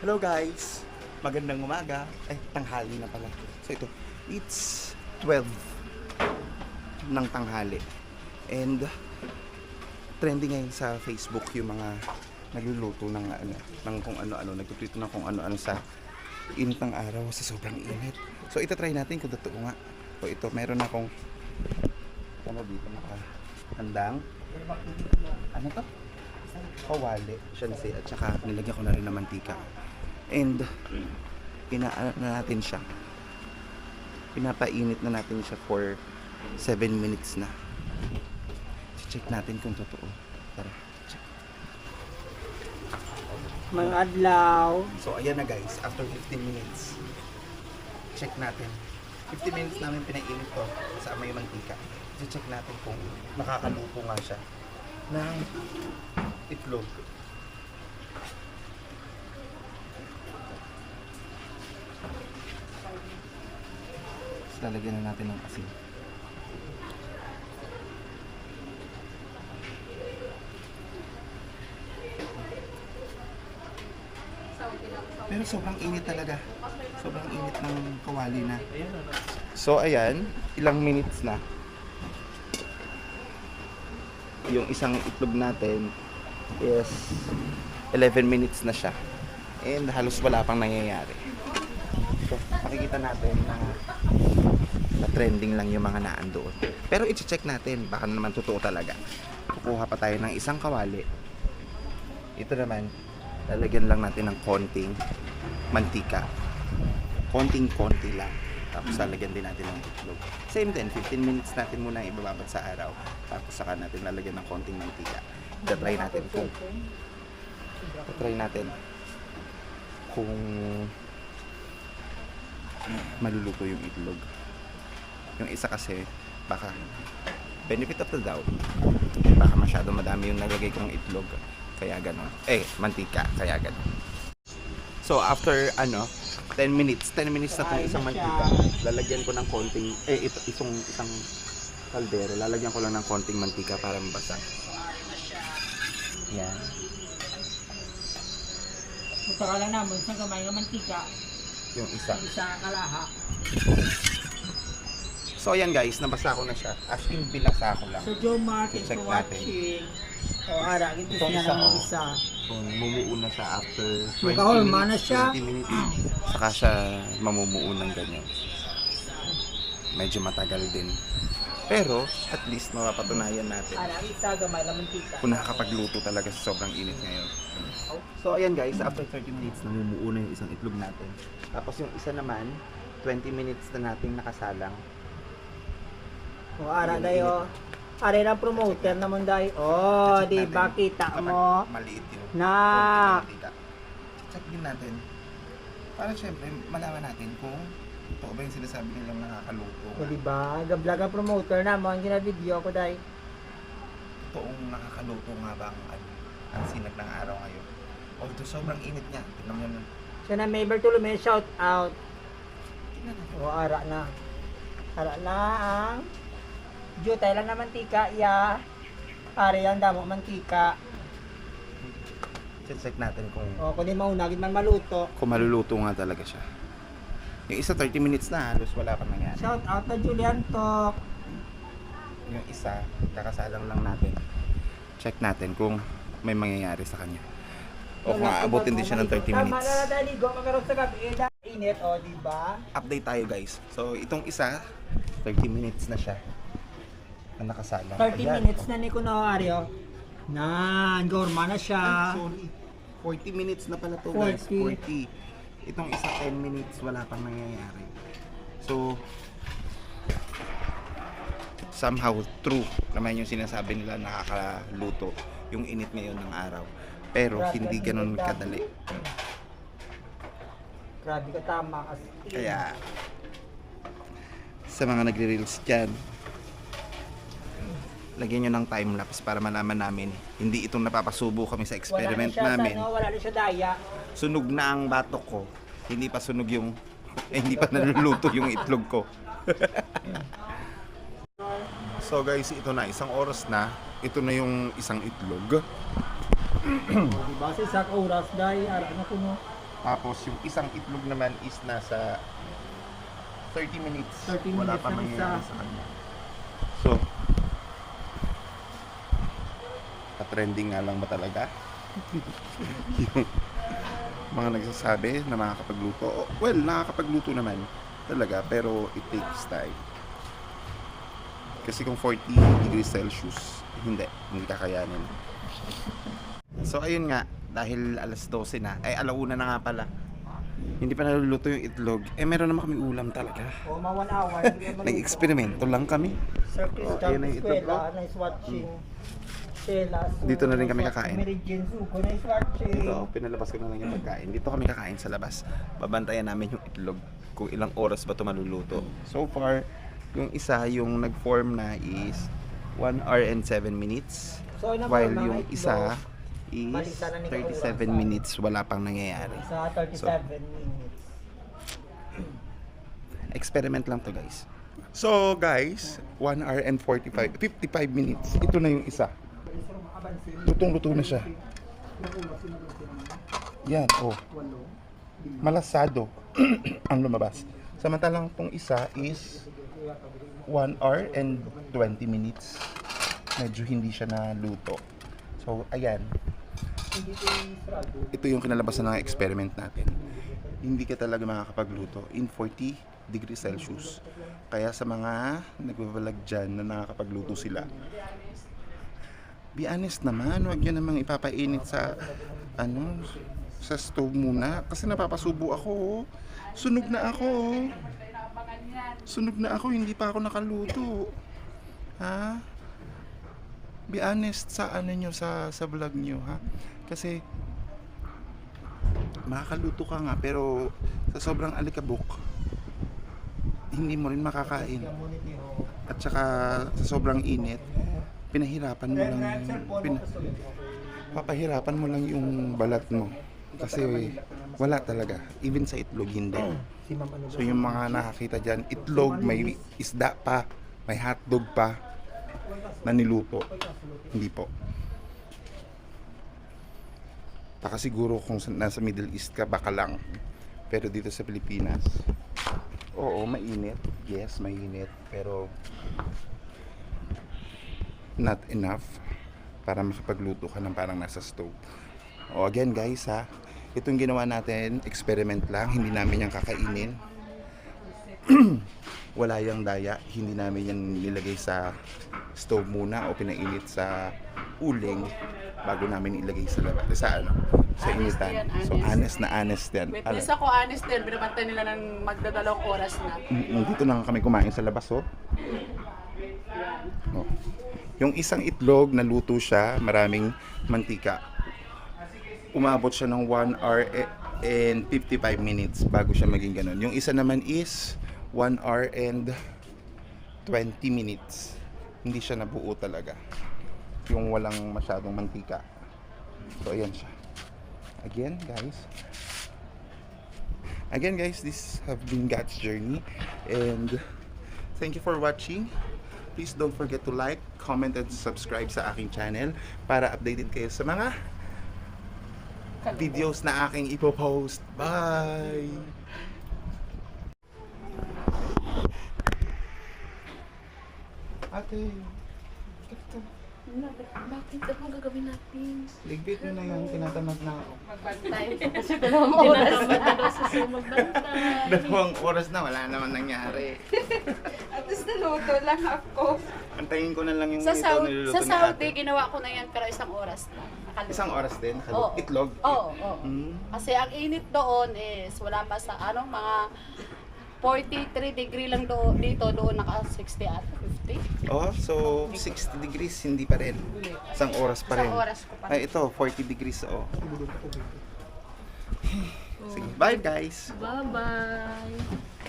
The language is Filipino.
Hello guys! Magandang umaga. Eh, tanghali na pala. So ito, it's 12 ng tanghali. And trending ngayon sa Facebook yung mga nagluluto ng ano, ng kung ano-ano, nagtutweet ng kung ano-ano sa init ng araw sa sobrang init. So ito try natin kung totoo nga. So ito, meron akong ano dito nakahandang ano to? Kawali, shansi, at saka nilagyan ko na rin ng mantika. And, pinaano na natin siya. Pinapainit na natin siya for 7 minutes na. Check natin kung totoo. Tara, check. Mga adlaw. So, ayan na guys, after 15 minutes. Check natin. 15 minutes namin pinainit to sa may mantika. Check natin kung nakakaluto nga siya ng itlog. Tapos lalagyan na natin ng asin. Pero sobrang init talaga. Sobrang init ng kawali na. So ayan, ilang minutes na. Yung isang itlog natin is 11 minutes na siya. And halos wala pang nangyayari. So, makikita natin na na trending lang yung mga naan doon. Pero i-check natin, baka naman totoo talaga. Kukuha pa tayo ng isang kawali. Ito naman, lalagyan lang natin ng konting mantika. Konting-konti lang. Tapos lalagyan din natin ng itlog. Same din, 15 minutes natin muna ibababad sa araw. Tapos saka natin lalagyan ng konting mantika. Try natin kung try natin kung maluluto yung itlog. Yung isa kasi baka benefit of the doubt. Baka masyado madami yung nalagay kong itlog. Kaya ganon. Eh mantika. Kaya ganon. So after ano 10 minutes. 10 minutes na itong isang mantika. Lalagyan ko ng konting eh ito isang isang kaldero. Lalagyan ko lang ng konting mantika para mabasa. Yan. Magpaka lang naman sa kamay ng mantika. Yung isa Isa kalaha. so ayan guys nabasa ko na siya as in binasa ko lang So Joe Mark is Check watching. O ara, ito Itong siya isa, ng oh. isa. kung mumuo na siya after 20 Magkahulma minutes, na siya. 20 minutes, saka siya mamumuo ng ganyan. Medyo matagal din. Pero, at least mapapatunayan natin mantika. kung nakakapagluto talaga sa sobrang init ngayon. So, ayan guys, after 30 minutes, namumuo na yung isang itlog natin. Tapos yung isa naman, 20 minutes na nating nakasalang. O ara dayo. Ara na promoter naman dayo. Oh, di ba kita mo? Maliit yun. Na. Check din natin. Para syempre, malaman natin kung totoo ba yung sinasabi nilang nakakaluto. O di ba? Gablaga promoter naman gina video ko dai. toong nakakaluto nga ba ang, ano, ang sinag ng araw ngayon. Although sobrang init niya. Tignan mo yun. Siya na may Bartolome shout out. Natin. O ara na. Ara na ang Jutay lang na mantika, ya. Pare ang damo mantika. Check natin kung O kung di maunagin man maluto. kung maluluto nga talaga siya. Yung isa 30 minutes na halos wala pa nangyari. Shout out na Julian Tok. Yung isa, kakasalang lang natin. Check natin kung may mangyayari sa kanya. O kung aabutin din siya ng 30 Tama minutes. na na dali go magkaroon sa gabi. Init o di ba? Update tayo guys. So itong isa, 30 minutes na siya. Na nakasalang. 30 Ayan. minutes na ni Kuno Ario. Nan, gorma na Ay, siya. sorry. 40 minutes na pala to guys. 40. 40. Itong isa 10 minutes wala pang nangyayari. So somehow true naman yung sinasabi nila nakakaluto yung init ngayon ng araw. Pero hindi ganun kadali. Grabe ka tama kasi. Kaya sa mga nagre-reels dyan, lagyan nyo ng time-lapse para malaman namin hindi itong napapasubo kami sa Wala experiment siya namin. sa ano, wala na siya daya. Sunog na ang batok ko. Hindi pa sunog yung eh, hindi pa naluluto yung itlog ko. so guys, ito na isang oras na. Ito na yung isang itlog. O, di ba? Sa isang oras dahil ara na kuno. Tapos yung isang itlog naman is nasa 30 minutes. 30 Wala minutes pa mangyayari isa. sa kanya. So, pa-trending nga lang ba talaga? yung mga nagsasabi na makakapagluto. Oh, Well, nakakapagluto naman talaga, pero it takes time. Kasi kung 40 degrees Celsius, hindi, hindi kakayanin. So ayun nga, dahil alas 12 na, ay alauna na nga pala. Hindi pa naluluto yung itlog. Eh meron naman kami ulam talaga. O, mga one hour. Nag-eksperimento lang kami. Sir Oh, Christian ayun na yung itlog Escuela, ko. nice watching. So, Dito na rin kami kakain. Dito, pinalabas ko na lang yung pagkain. Dito kami kakain sa labas. Babantayan namin yung itlog kung ilang oras ba ito maluluto. So far, yung isa, yung nag-form na is 1 hour and 7 minutes. So, ano While yung isa is Baliktad na ni 37 Kaulasan. minutes, wala pang nangyayari. Sa 37 minutes. Experiment lang to guys. So guys, 1 hour and 45, 55 minutes. Ito na yung isa. Lutong-luto na siya. Yan, oh. Malasado ang lumabas. Samantalang tong isa is 1 hour and 20 minutes. Medyo hindi siya naluto. So, ayan. Ito yung kinalabasan ng experiment natin. Hindi ka talaga makakapagluto in 40 degrees Celsius. Kaya sa mga nagbabalag dyan na nakakapagluto sila, be honest naman, huwag yun namang ipapainit sa ano, sa stove muna. Kasi napapasubo ako. oh. Sunog na ako. oh. Sunog na ako, hindi pa ako nakaluto. Ha? Be honest sa ano nyo, sa, sa vlog nyo, ha? Kasi, makakaluto ka nga, pero sa sobrang alikabok, hindi mo rin makakain. At saka, sa sobrang init, pinahirapan mo lang, pin, papahirapan mo lang yung balat mo. Kasi, wala talaga. Even sa itlog, hindi. Ma'am ano So yung mga nakakita dyan, itlog, may isda pa, may hotdog pa na niluto. Hindi po. Baka siguro kung sa- nasa Middle East ka, baka lang. Pero dito sa Pilipinas, oo, mainit. Yes, mainit. Pero not enough para makapagluto ka ng parang nasa stove. O again guys ha, itong ginawa natin, experiment lang, hindi namin yan kakainin. Wala yung daya, hindi namin yan nilagay sa stove muna o pinainit sa uling bago namin ilagay sa labas, sa ano, sa Honest initan. yan, So honest. na honest yan. Witness ako, honest din. Binabantay nila ng magdadalawang oras na. Mm, Dito na nga kami kumain sa labas, oh. oh. Yung isang itlog, naluto siya, maraming mantika. Umabot siya ng 1 hour e- and 55 minutes bago siya maging ganun. Yung isa naman is 1 hour and 20 minutes. Hindi siya nabuo talaga. Yung walang masyadong mantika. So, ayan siya. Again, guys, Again guys, this have been God's journey and thank you for watching. Please don't forget to like, comment, and subscribe sa aking channel para updated kayo sa mga videos na aking ipopost. Bye! Ate, Bakit? Ano gagawin natin? ligpit mo na yung tinatamad na ako. Magbantay. Kasi dalawang oras na. Dalawang oras na, wala naman nangyari. Naluto lang ako. Antayin ko na lang yung Sa, ito Saudi, niluluto sa ni Saudi, ate. ginawa ko na yan pero isang oras na. Nakaluto. Isang oras din, Oo. nakalo- itlog. Oo, oo. Mm. Kasi ang init doon is wala pa sa ano mga 43 degree lang doon dito doon naka 60 at 50. Oh, so 60 degrees hindi pa rin. Isang oras pa rin. Isang oras ko pa. Ay, ito 40 degrees oh. Sige, bye guys. Bye-bye.